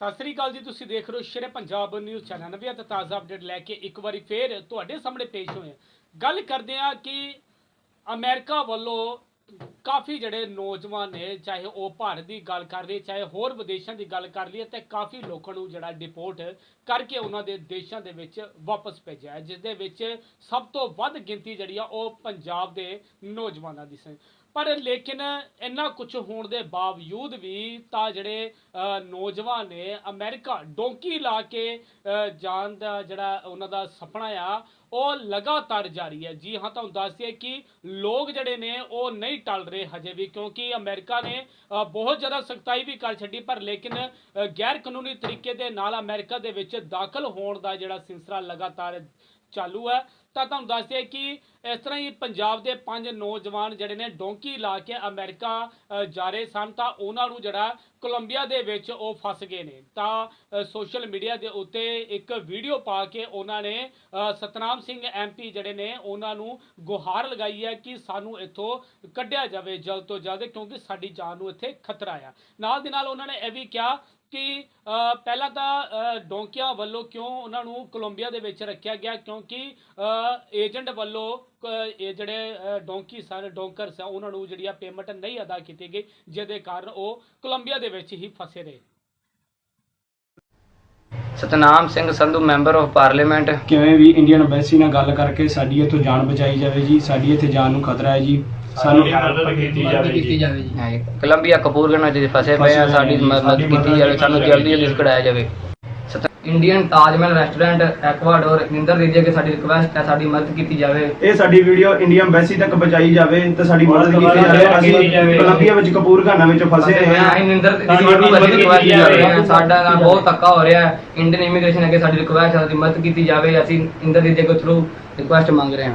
ਸਤਿ ਸ੍ਰੀ ਅਕਾਲ ਜੀ, ਤੁਸੀਂ ਦੇਖ ਰਹੇ ਹੋ ਸ਼ੇਰੇ ਪੰਜਾਬ ਨਿਊਜ਼ ਚੈਨਲ ਨਵੀਂ ਅਤੇ ਤਾਜ਼ਾ ਅਪਡੇਟ ਲੈ ਕੇ ਇੱਕ ਵਾਰੀ ਫੇਰ ਤੁਹਾਡੇ ਸਾਹਮਣੇ ਪੇਸ਼ ਹੋਏ ਹਾਂ। ਗੱਲ ਕਰਦੇ ਹਾਂ ਕਿ ਅਮਰੀਕਾ ਵੱਲੋਂ ਕਾਫੀ ਜਿਹੜੇ ਨੌਜਵਾਨ ਨੇ, ਚਾਹੇ ਉਹ ਭਾਰਤ ਦੀ ਗੱਲ ਕਰ ਲਈਏ, ਚਾਹੇ ਹੋਰ ਵਿਦੇਸ਼ਾਂ ਦੀ ਗੱਲ ਕਰ ਲਈਏ, ਤੇ ਕਾਫੀ ਲੋਕਾਂ ਨੂੰ ਜਿਹੜਾ ਡਿਪੋਰਟ ਕਰਕੇ ਉਹਨਾਂ ਦੇ ਦੇਸ਼ਾਂ ਦੇ ਵਿੱਚ ਵਾਪਸ ਭੇਜਿਆ ਹੈ, ਜਿਸ ਦੇ ਵਿੱਚ ਸਭ ਤੋਂ ਵੱਧ ਗਿਣਤੀ ਜਿਹੜੀ ਆ ਉਹ ਪੰਜਾਬ ਦੇ ਨੌਜਵਾਨਾਂ ਦੀ ਸੀ ਪਰ ਲੇਕਿਨ ਇੰਨਾ ਕੁਝ ਹੋਣ ਦੇ ਬਾਵਜੂਦ ਵੀ ਤਾਂ ਜਿਹੜੇ ਨੌਜਵਾਨ ਨੇ ਅਮਰੀਕਾ ਡੋਂਕੀ ਲਾ ਕੇ ਜਾਣ ਦਾ ਜਿਹੜਾ ਉਹਨਾਂ ਦਾ ਸੁਪਨਾ ਆ, ਉਹ ਲਗਾਤਾਰ ਜਾਰੀ ਹੈ। ਜੀ ਹਾਂ, ਤੁਹਾਨੂੰ ਦੱਸ ਦਈਏ ਕਿ ਲੋਕ ਜਿਹੜੇ ਨੇ ਉਹ ਨਹੀਂ ਟਲ ਰਹੇ ਹਜੇ ਵੀ ਕਿਉਂਕਿ ਅਮਰੀਕਾ ਨੇ ਬਹੁਤ ਜ਼ਿਆਦਾ ਸਖਤਾਈ ਵੀ ਕਰ ਛੱਡੀ, ਪਰ ਲੇਕਿਨ ਗੈਰ ਕਾਨੂੰਨੀ ਤਰੀਕੇ ਦੇ ਨਾਲ ਅਮਰੀਕਾ ਦੇ ਵਿੱਚ ਦਾਖਲ ਹੋਣ ਦਾ ਜਿਹੜਾ ਸਿਲਸਿਲਾ ਲਗਾਤਾਰ ਚਾਲੂ ਹੈ। ਤਾਂ ਤੁਹਾਨੂੰ ਦੱਸ ਦਈਏ ਕਿ ਇਸ ਤਰ੍ਹਾਂ ਹੀ ਪੰਜਾਬ ਦੇ ਪੰਜ ਨੌਜਵਾਨ ਜਿਹੜੇ ਨੇ ਡੋਂਕੀ ਲਾ ਕੇ ਅਮਰੀਕਾ ਜਾ ਰਹੇ ਸਨ। ਤਾਂ ਉਹਨਾਂ ਨੂੰ ਜਿਹੜਾ ਕੋਲੰਬੀਆ ਦੇ ਵਿੱਚ ਉਹ ਫਸ ਗਏ ਨੇ। ਤਾਂ ਸੋਸ਼ਲ ਮੀਡੀਆ ਦੇ ਉੱਤੇ ਇੱਕ ਵੀਡੀਓ ਪਾ ਕੇ ਉਹਨਾਂ ਨੇ ਸਤਨਾਮ ਸਿੰਘ ਐਮਪੀ ਜਿਹੜੇ ਨੇ ਉਹਨਾਂ ਨੂੰ ਗੁਹਾਰ ਲਗਾਈ ਹੈ ਕਿ ਸਾਨੂੰ ਇੱਥੋਂ ਕੱਢਿਆ ਜਾਵੇ ਜਲਦ ਤੋਂ ਜਲਦ, ਕਿਉਂਕਿ ਸਾਡੀ ਜਾਨ ਨੂੰ ਇੱਥੇ ਖਤਰਾ ਆ। ਨਾਲ ਦੀ ਨਾਲ ਉਹਨਾਂ ਨੇ ਇਹ ਵੀ ਕਿਹਾ ਕਿ ਪਹਿਲਾਂ ਤਾਂ ਡੋਂਕਿਆਂ ਵੱਲੋਂ ਕਿਉਂ ਉਹਨਾਂ ਨੂੰ ਕੋਲੰਬੀਆ ਦੇ ਵਿੱਚ ਰੱਖਿਆ ਗਿਆ? ਕਿਉਂਕਿ ਏਜੰਟ ਵੱਲੋਂ ਇਹ ਜਿਹੜੇ ਡੋਂਕੀ ਸਨ ਡੋਂਕਰ ਸਨ ਉਹਨਾਂ ਨੂੰ ਜਿਹੜੀ ਆ ਪੇਮੈਂਟ ਨਹੀਂ ਅਦਾ ਕੀਤੀ ਗਈ ਜਿਹਦੇ ਕਾਰਨ ਉਹ ਕੋਲੰਬੀਆ ਦੇ ਵਿੱਚ ਹੀ ਫਸੇ ਰਹੇ। Satnam Singh Sandhu member of parliament. ਕਿਵੇਂ ਵੀ ਇੰਡੀਅਨ ਐਮਬੈਸੀ ਨਾਲ ਗੱਲ ਕਰਕੇ ਸਾਡੀ ਇੱਥੋਂ ਜਾਨ ਬਚਾਈ ਜਾਵੇ ਜੀ ਸਾਡੀ ਇੱਥੇ ਜਾਨ ਨੂੰ ਖਤਰਾ ਹੈ ਜੀ। ਸਾਨੂੰ ਮਦਦ ਕੀਤੀ ਜਾਵੇ ਜੀ। ਕੋਲੰਬੀਆ ਫਸੇ ਪਏ ਆ ਸਾਡੀ ਮਦਦ ਕੀਤੀ ਜਾਵੇ ਸਾਨੂੰ ਜਲਦੀ ਜਲਦੀ ਕਢਾਇਆ ਜਾਵੇ। ਇੰਡੀਅਨ ਤਾਜਮਹਿਲ ਰੈਸਟੋਰੈਂਟ ਐਕਵਾਡੋਰ ਨਿੰਦਰ ਰੀਜੇ ਕੇ ਸਾਡੀ ਰਿਕੁਐਸਟ ਹੈ ਸਾਡੀ ਮਦਦ ਕੀਤੀ ਜਾਵੇ। ਇਹ ਸਾਡੀ ਵੀਡੀਓ ਇੰਡੀਅਨ ਐਮਬੈਸੀ ਤੱਕ ਪਹੁੰਚਾਈ ਜਾਵੇ ਤੇ ਸਾਡੀ ਮਦਦ ਕੀਤੀ ਜਾਵੇ। ਅਸੀਂ ਕੋਲੰਬੀਆ ਵਿੱਚ ਕਪੂਰਗਾਨਾ ਵਿੱਚ ਫਸੇ ਰਹੇ ਹੋਏ ਆ। ਹਾਂ ਅਸੀਂ ਨਿੰਦਰ ਰੀਜੇ ਸਾਡੀ ਨੂੰ ਮਦਦ ਅਸੀਂ ਕੀਤੀ ਰਿਕੁਐਸਟ ਕਰ ਰਹੇ ਹਾਂ ਜਾਵੇ। ਸਾਡਾ ਨਾਲ ਬਹੁਤ ਧੱਕਾ ਹੋ ਰਿਹਾ ਹੈ। ਇੰਡੀਅਨ ਇਮੀਗ੍ਰੇਸ਼ਨ ਅੱਗੇ ਸਾਡੀ ਰਿਕੁਐਸਟ ਹੈ ਸਾਡੀ ਮਦਦ ਕੀਤੀ ਜਾਵੇ ਅਸੀਂ ਇੰਦਰ ਰੀਜੇ ਕੋ ਥਰੂ ਰਿਕੁਐਸਟ ਮੰਗ ਰਹੇ ਹਾਂ।